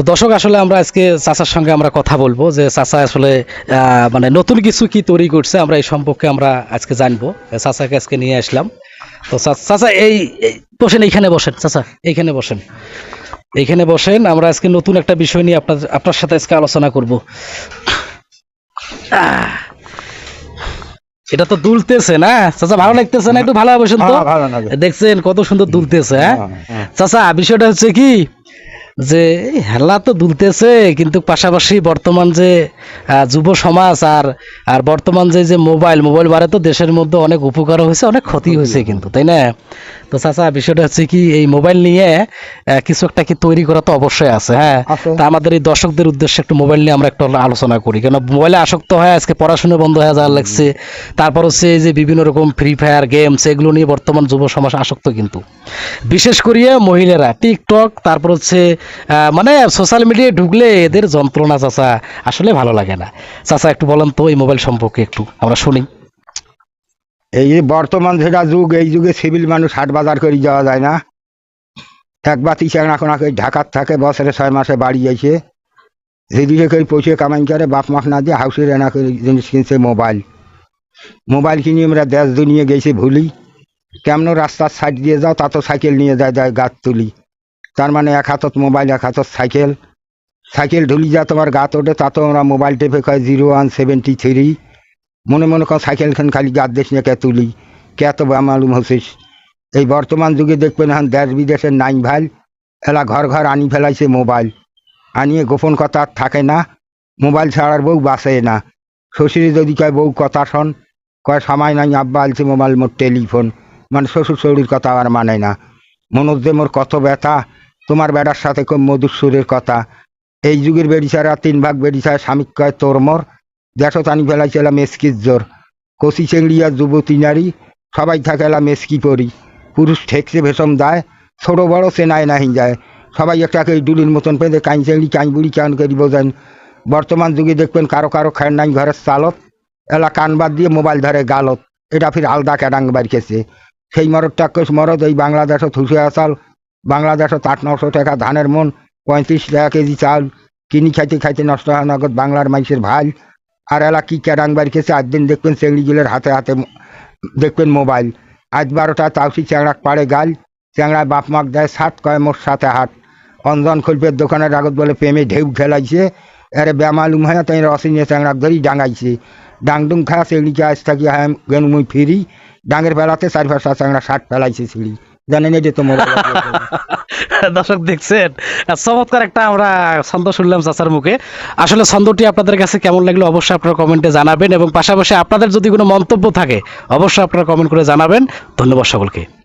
তো দর্শক আসলে আমরা আজকে চাচার সঙ্গে আমরা কথা বলব যে চাচা আসলে মানে নতুন কিছু কি তৈরি করছে আমরা এই সম্পর্কে আমরা আজকে জানব। চাচাকে আজকে নিয়ে আসলাম। তো চা- চাচা এই বসেন এইখানে বসেন চাচা এইখানে বসেন। এইখানে বসেন আমরা আজকে নতুন একটা বিষয় নিয়ে আপনার আপনার সাথে আজকে আলোচনা করব। এটা তো দুলতেছে না? চাচা ভালো লাগতেছে না? একটু ভালো বসেন তো। হ্যাঁ। দেখছেন কত সুন্দর দুলতেছে হ্যাঁ হ্যাঁ। চাচা বিষয়টা হচ্ছে কি? যে হেলা তো দুলতেছে কিন্তু পাশাপাশি বর্তমান যে যুব সমাজ আর আর বর্তমান যে যে মোবাইল মোবাইল বারে তো দেশের মধ্যে অনেক উপকার হয়েছে অনেক ক্ষতি হয়েছে কিন্তু তাই না? তো চাচা বিষয়টা হচ্ছে কি এই মোবাইল নিয়ে কিছু একটা কি তৈরি করা তো অবশ্যই আছে হ্যাঁ? তা আমাদের এই দর্শকদের উদ্দেশ্যে একটু মোবাইল নিয়ে আমরা একটু আলোচনা করি। কেন মোবাইলে আসক্ত হয় আজকে পড়াশোনা বন্ধ হয়ে যাওয়ার লাগছে। তারপর হচ্ছে এই যে বিভিন্ন রকম ফ্রি ফায়ার গেমস এগুলো নিয়ে বর্তমান যুব সমাজ আসক্ত কিন্তু। বিশেষ করিয়ে মহিলারা টিকটক তারপর হচ্ছে মানে সোশ্যাল মিডিয়ায় ঢুকলে এদের যন্ত্রণা চাচা আসলে ভালো লাগে না। চাচা, একটু বলেন তো এই মোবাইল সম্পর্কে একটু, আমরা শুনি। এই বর্তমান যেটা যুগ, এই যুগে সিভিল মানুষ হাট বাজার করে যাওয়া যায় না। এক বাতি কোনাকে ঢাকার থাকে, বছরে ছয় মাসে বাড়ি যাইছে। যেদিকে করে পয়সা কামাই করে, বাপ মাস না দিয়ে হাউসের এনা করে জিনিস কিনছে মোবাইল মোবাইল কিনে আমরা দেশ দুনিয়ে গেছি ভুলি। কেমন রাস্তার সাইড দিয়ে যাও, তা তো সাইকেল নিয়ে যায় যায় গাছ তুলি। তার মানে এক হাতত মোবাইল, এক হাতত সাইকেল। সাইকেল ঢুলি যা তোমার গাত ওঠে তা তো আমরা মোবাইল টেপে কয় জিরো ওয়ান সেভেন্টি থ্রি। মনে মনে কর সাইকেল খান খালি গাত দেশ নিয়ে কে তুলি, কে তো মালুম হচ্ছিস এই বর্তমান যুগে দেখবেন এখন দেশ বিদেশের নাইন ভাই এলা ঘর ঘর আনি ফেলাইছে মোবাইল। আনিয়ে গোপন কথা আর থাকে না, মোবাইল ছাড়ার বউ বাসে না। শ্বশুরে যদি কয় বউ কথা শোন, কয় সময় নাই আব্বা আলছে মোবাইল মোর টেলিফোন। মানে শ্বশুর শরীর কথা আর মানে না। মনোজ যে মোর কত ব্যথা তোমার বেড়ার সাথে কম মধুর সুরের কথা। এই যুগের বেড়িছাড়া তিন ভাগ বেড়িছাড়া স্বামীক কয় তোর মর দেশত আনি ফেলাইছে এলা মেসকির জোর। কচি চেংড়িয়া যুবতী নারী, সবাই থাকে এলা মেসকি পরি। পুরুষ ঠেকছে ভেষম দায়, ছোট বড় চেনায় নাহি যায়। সবাই একটাকে ডুলির মতন পেঁধে কাঁই চেংড়ি কাঁই বুড়ি কান করি বোঝেন? বর্তমান যুগে দেখবেন কারও কারও খের নাই ঘরের চালত, এলা কান বাদ দিয়ে মোবাইল ধরে গালত। এটা ফির আলদা ক্যাডাং বাড়িয়েছে সেই মরদটা মরদ, এই বাংলাদেশত হুসে আসাল বাংলাদেশত আট নশো টাকা ধানের মন, পঁয়ত্রিশ টাকা কেজি চাল, কিনি খাইতে খাইতে নষ্ট হয় নগদ বাংলার মানুষের ভাই। আর এলা কি ক্যাডাং বাড়িয়েছে আজ দিন দেখবেন চেংড়িগুলোর হাতে হাতে দেখবেন মোবাইল। আজ বারোটা তাউসি চ্যাংড়া পাড়ে গাল, চ্যাংড়ায় বাপ মাক দেয় সাত কয় মোট সাথে হাট। অঞ্জন খল্পের দোকানের আগত বলে প্রেমে ঢেউ খেলাইছে। এরে বেমালুম হয় তাই রসিনে চ্যাংড়া ধরি ডাঙাইছে। ডাংডুং খায়া চেংড়িকে আজ থাকি হ্যাঁ গেনু মুই ফিরি। ডাঙের বেলাতে চারি পাঁচটা চ্যাংড়া ষাট ফেলাইছে সিঁড়ি। জানেন যে তো দর্শক দেখছেন? চমৎকার একটা আমরা ছন্দ শুনলাম চাচার মুখে। আসলে ছন্দটি আপনাদের কাছে কেমন লাগল অবশ্যই আপনারা কমেন্টে জানাবেন এবং পাশাপাশি আপনাদের যদি কোনো মন্তব্য থাকে অবশ্যই আপনারা কমেন্ট করে জানাবেন। ধন্যবাদ সকলকে।